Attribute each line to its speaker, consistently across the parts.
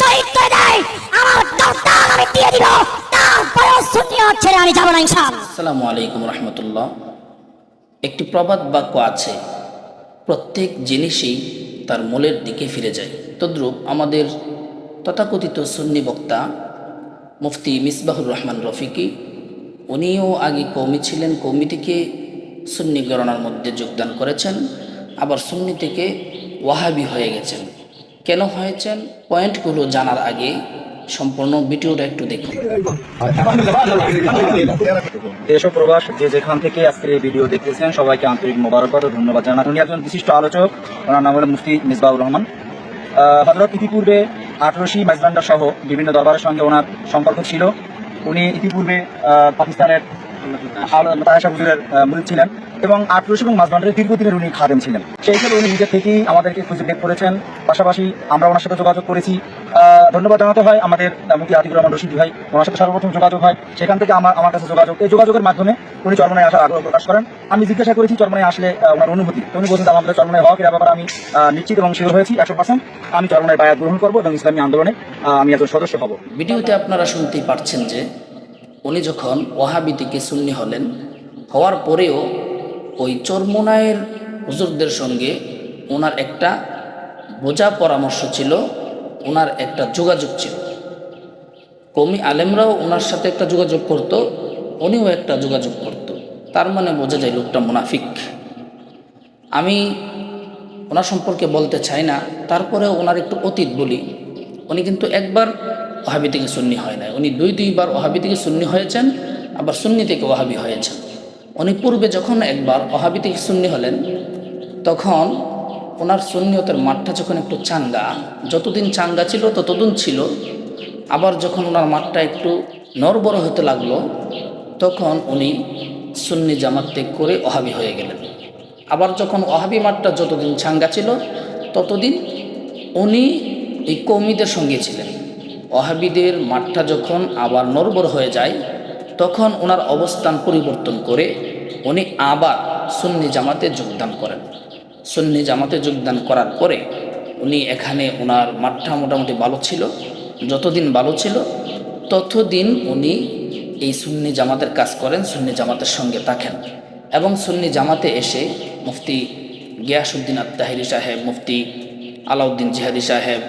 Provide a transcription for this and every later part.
Speaker 1: শহীদ করে আমার আমি দিয়ে দিব। তারপরে আমি যাব না ইনশাআল্লাহ।
Speaker 2: আসসালামু আলাইকুম রহমতুল্লাহ। একটি প্রবাদ বাক্য আছে, প্রত্যেক জিনিসই তার মূলের দিকে ফিরে যায়। তদ্রূপ আমাদের তথাকথিত সুন্নি বক্তা মুফতি মিসবাহুর রহমান রফিকি, উনিও আগে কৌমি ছিলেন কৌমি থেকে সুন্নি গণনার মধ্যে যোগদান করেছেন, আবার সুন্নি থেকে ওয়াহাবি হয়ে গেছেন। কেন হয়েছেন পয়েন্টগুলো জানার আগে সম্পূর্ণ ভিডিওটা একটু দেখুন।
Speaker 3: দেশ ও প্রবাস, যে যেখান থেকে আজকের এই ভিডিও দেখতেছেন, সবাইকে আন্তরিক মোবারকবাদ ও ধন্যবাদ জানান উনি একজন বিশিষ্ট আলোচক, ওনার নাম হলো মুফতি মিসবাউর রহমান। হজরত ইতিপূর্বে আঠারোশি মাইজবান্ডার সহ বিভিন্ন দরবারের সঙ্গে ওনার সম্পর্ক ছিল। উনি ইতিপূর্বে পাকিস্তানের তাহেশা হুজুরের মূল ছিলেন এবং আটরশি এবং মাঝবান্ডারের দীর্ঘদিনের উনি খাদেম ছিলেন। সেই হিসেবে উনি নিজে থেকেই আমাদেরকে খুঁজে বের করেছেন। পাশাপাশি আমরা ওনার সাথে যোগাযোগ করেছি। ধন্যবাদ জানাতে হয় আমাদের মুফতি আতিকুর রহমান রশিদ ভাই, ওনার সাথে সর্বপ্রথম যোগাযোগ হয়। সেখান থেকে আমার আমার কাছে যোগাযোগ। এই যোগাযোগের মাধ্যমে উনি চরমনায় আসার আগ্রহ প্রকাশ করেন। আমি জিজ্ঞাসা করেছি, চরমনায় আসলে ওনার অনুভূতি? উনি বলছেন আমাদের চরমনায় হওয়া এর ব্যাপারে আমি নিশ্চিত এবং শিওর হয়েছি, একশো পার্সেন্ট আমি চরমনায় বায়াত গ্রহণ করব এবং ইসলামী আন্দোলনে আমি একজন সদস্য হব।
Speaker 2: ভিডিওতে আপনারা শুনতেই পারছেন যে উনি যখন ওয়াহাবি থেকে সুন্নি হলেন, হওয়ার পরেও ওই চরমোনায়ের হুজুরদের সঙ্গে ওনার একটা বোঝা পরামর্শ ছিল, ওনার একটা যোগাযোগ ছিল। কমি আলেমরাও ওনার সাথে একটা যোগাযোগ করত, উনিও একটা যোগাযোগ করত। তার মানে বোঝা যায় লোকটা মুনাফিক। আমি ওনার সম্পর্কে বলতে চাই না তারপরে ওনার একটু অতীত বলি। উনি কিন্তু একবার ওহাবি থেকে সুন্নি হয় না উনি দুই দুইবার ওহাবি থেকে সুন্নি হয়েছেন, আবার সুন্নি থেকে ওহাবি হয়েছেন। উনি পূর্বে যখন একবার ওহাবি থেকে সুন্নি হলেন, তখন ওনার সুন্নিয়তের মাঠটা যখন একটু চাঙ্গা, যতদিন চাঙ্গা ছিল ততদিন ছিল, আবার যখন ওনার মাঠটা একটু নরবড় হতে লাগল, তখন উনি সুন্নি জামাত ত্যাগ করে অহাবি হয়ে গেলেন। আবার যখন ওহাবি মাঠটা যতদিন ছাঙ্গা ছিল, ততদিন উনি এই কৌমিদের সঙ্গে ছিলেন। ওহাবিদের মাঠটা যখন আবার নরবর হয়ে যায়, তখন ওনার অবস্থান পরিবর্তন করে উনি আবার সুন্নি জামাতে যোগদান করেন। সুন্নি জামাতে যোগদান করার পরে উনি এখানে ওনার মাঠটা মোটামুটি ভালো ছিল, যতদিন ভালো ছিল, ততদিন উনি এই সুন্নি জামাতের কাজ করেন, সুন্নি জামাতের সঙ্গে থাকেন এবং সুন্নি জামাতে এসে মুফতি গিয়াসুদ্দিন আত্মাহিরি সাহেব, মুফতি আলাউদ্দিন জিহাদি সাহেব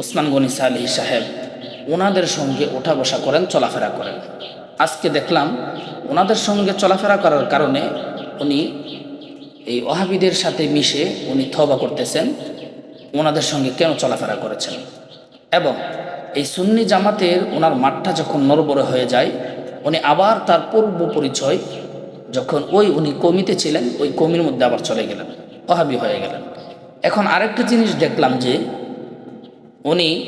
Speaker 2: ওসমান গনি সালিহি সাহেব ওনাদের সঙ্গে ওঠা বসা করেন, চলাফেরা করেন। আজকে দেখলাম ওনাদের সঙ্গে চলাফেরা করার কারণে উনি এই ওহাবিদের সাথে মিশে উনি থবা করতেছেন, ওনাদের সঙ্গে কেন চলাফেরা করেছেন? এবং এই সুন্নি জামাতের ওনার মাঠটা যখন নরবরে হয়ে যায়, উনি আবার তার পূর্ব পরিচয় যখন ওই উনি কমিতে ছিলেন, ওই কমির মধ্যে আবার চলে গেলেন অহাবি হয়ে গেলেন। এখন আরেকটা জিনিস দেখলাম যে উনি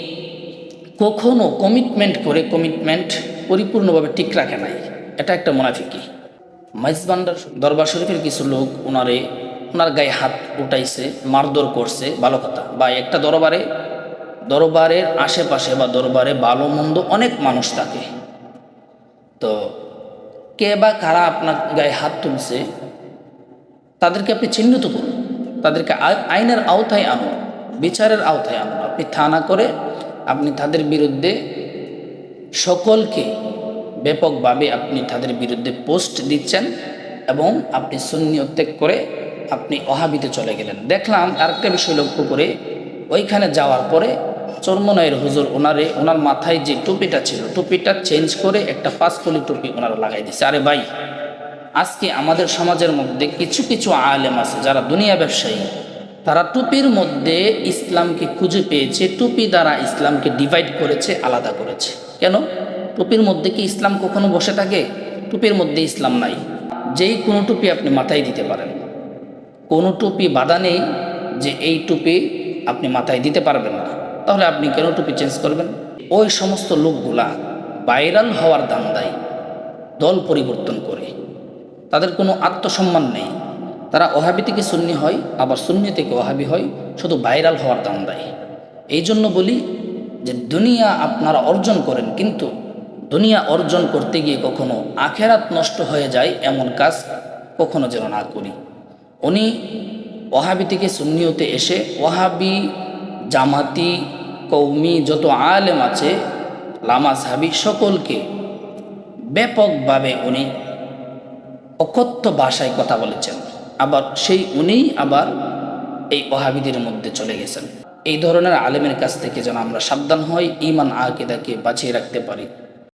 Speaker 2: কখনো কমিটমেন্ট করে কমিটমেন্ট পরিপূর্ণভাবে ঠিক রাখে নাই। এটা একটা মোনাফিকি। মাইজবান্ডার দরবার শরীফের কিছু লোক ওনারে ওনার গায়ে হাত উঠাইছে, মারধর করছে, ভালো কথা। বা একটা দরবারে, দরবারের আশেপাশে বা দরবারে ভালো মন্দ অনেক মানুষ থাকে। তো কে বা কারা আপনার গায়ে হাত তুলছে, তাদেরকে আপনি চিহ্নিত করুন। তাদেরকে আই- আইনের আওতায় আনুন, বিচারের আওতায় আনুন। আপনি থানা করে আপনি তাদের বিরুদ্ধে সকলকে ব্যাপকভাবে আপনি তাদের বিরুদ্ধে পোস্ট দিচ্ছেন এবং আপনি শূন্য ত্যাগ করে আপনি অহাবিতে চলে গেলেন। দেখলাম আরেকটা বিষয় লক্ষ্য করে ওইখানে যাওয়ার পরে চর্মনয়ের হুজুর ওনারে, ওনার মাথায় যে টুপিটা ছিল, টুপিটা চেঞ্জ করে একটা পাঁচকলি টুপি ওনারা লাগাই দিচ্ছে আরে ভাই, আজকে আমাদের সমাজের মধ্যে কিছু কিছু আলেম আছে যারা দুনিয়া ব্যবসায়ী। তারা টুপির মধ্যে ইসলামকে খুঁজে পেয়েছে, টুপি দ্বারা ইসলামকে ডিভাইড করেছে, আলাদা করেছে। কেন? টুপির মধ্যে কি ইসলাম কখনো বসে থাকে? টুপির মধ্যে ইসলাম নাই। যেই কোনো টুপি আপনি মাথায় দিতে পারেন। কোনো টুপি বাধা নেই যে এই টুপি আপনি মাথায় দিতে পারবেন না। তাহলে আপনি কেন টুপি চেঞ্জ করবেন? ওই সমস্ত লোকগুলা ভাইরাল হওয়ার দান্দায় দল পরিবর্তন করে। তাদের কোনো আত্মসম্মান নেই। তারা ওহাবি থেকে সুন্নি হয়, আবার সুন্নি থেকে ওহাবি হয়, শুধু ভাইরাল হওয়ার দান্দায় এই জন্য বলি যে দুনিয়া আপনারা অর্জন করেন, কিন্তু দুনিয়া অর্জন করতে গিয়ে কখনো আখেরাত নষ্ট হয়ে যায় এমন কাজ কখনো যেন না করি। উনি ওহাবি থেকে সুন্নিয়তে এসে ওহাবি, জামাতি কৌমি যত আলেম আছে, লামা সাহাবি সকলকে ব্যাপকভাবে উনি অকথ্য ভাষায় কথা বলেছেন। আবার সেই উনিই আবার এই ওহাবিদের মধ্যে চলে গেছেন। এই ধরনের আলেমের কাছ থেকে যেন আমরা সাবধান হই ইমান আকিদাকে বাঁচিয়ে রাখতে পারি।